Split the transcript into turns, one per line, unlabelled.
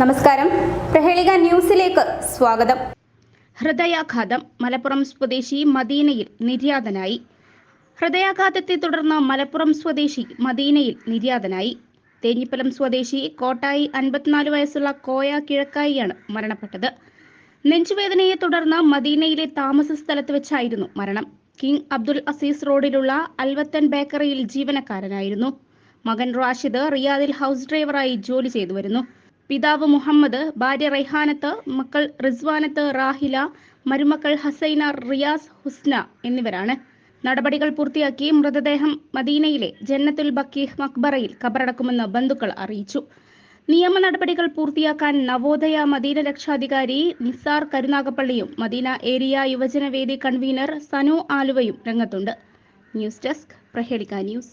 നമസ്കാരം. പ്രഹേളിക ന്യൂസിലേക്ക് സ്വാഗതം.
ഹൃദയാഘാതം മലപ്പുറം സ്വദേശി മദീനയിൽ നിര്യാതനായി. ഹൃദയാഘാതത്തെ തുടർന്ന് മലപ്പുറം സ്വദേശി മദീനയിൽ നിര്യാതനായി. തേഞ്ഞിപ്പലം സ്വദേശി കോട്ടായി അൻപത്തിനാല് വയസ്സുള്ള കോയ കിഴക്കായിയാണ് മരണപ്പെട്ടത്. നെഞ്ചുവേദനയെ തുടർന്ന് മദീനയിലെ താമസ സ്ഥലത്ത് വെച്ചായിരുന്നു മരണം. കിങ് അബ്ദുൽ അസീസ് റോഡിലുള്ള അൽവത്തൻ ബേക്കറിയിൽ ജീവനക്കാരനായിരുന്നു. മകൻ റാഷിദ് റിയാദിൽ ഹൗസ് ഡ്രൈവറായി ജോലി ചെയ്തു വരുന്നു പിതാവ് മുഹമ്മദ് ഭാര്യ റൈഹാനത്ത് മക്കൾ റിസ്വാനത്ത് റാഹില മരുമക്കൾ ഹസൈന റിയാസ് ഹുസ്ന എന്നിവരാണ്. നടപടികൾ പൂർത്തിയാക്കി മൃതദേഹം മദീനയിലെ ജന്നത്തുൽ ബക്കീഹ് മക്ബറയിൽ കബറടക്കുമെന്ന് ബന്ധുക്കൾ അറിയിച്ചു. നിയമ നടപടികൾ പൂർത്തിയാക്കാൻ നവോദയ മദീന രക്ഷാധികാരി നിസാർ കരുനാഗപ്പള്ളിയും മദീന ഏരിയ യുവജനവേദി കൺവീനർ സനു ആലുവയും രംഗത്തുണ്ട്. News desk Prahelika news.